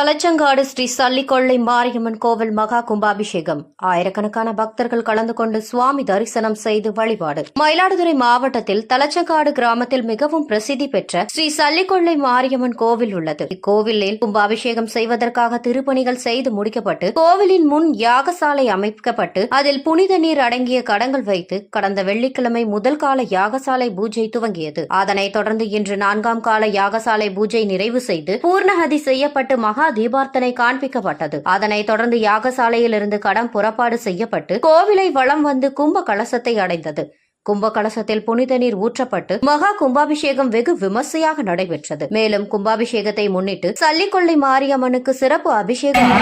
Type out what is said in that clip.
தலச்சங்காடு ஸ்ரீ சல்லிக்கொள்ளை மாரியம்மன் கோவில் மகா கும்பாபிஷேகம். ஆயிரக்கணக்கான பக்தர்கள் கலந்து கொண்டு சுவாமி தரிசனம் செய்து வழிபாடு. மயிலாடுதுறை மாவட்டத்தில் தலச்சங்காடு கிராமத்தில் மிகவும் பிரசித்தி பெற்ற ஸ்ரீ சல்லிக்கொள்ளை மாரியம்மன் கோவில் உள்ளது. இக்கோவிலில் கும்பாபிஷேகம் செய்வதற்காக திருப்பணிகள் செய்து முடிக்கப்பட்டு கோவிலின் முன் யாகசாலை அமைக்கப்பட்டு அதில் புனித நீர் அடங்கிய கடங்கள் வைத்து கடந்த வெள்ளிக்கிழமை முதல் கால யாகசாலை பூஜை துவங்கியது. அதனைத் தொடர்ந்து இன்று நான்காம் கால யாகசாலை பூஜை நிறைவு செய்து பூர்ணஹதி செய்யப்பட்டு மகா தீபார்த்தனை காண்பிக்கப்பட்டது. அதனைத் தொடர்ந்து யாகசாலையிலிருந்து கடம் புறப்பாடு செய்யப்பட்டு கோவிலை வளம் வந்து கும்ப கலசத்தை அடைந்தது. கும்பகலசத்தில் புனித நீர் ஊற்றப்பட்டு மகா கும்பாபிஷேகம் வெகு விமர்சையாக நடைபெற்றது. மேலும் கும்பாபிஷேகத்தை முன்னிட்டு சல்லிக்கொள்ளை மாரியம்மனுக்கு சிறப்பு அபிஷேகம்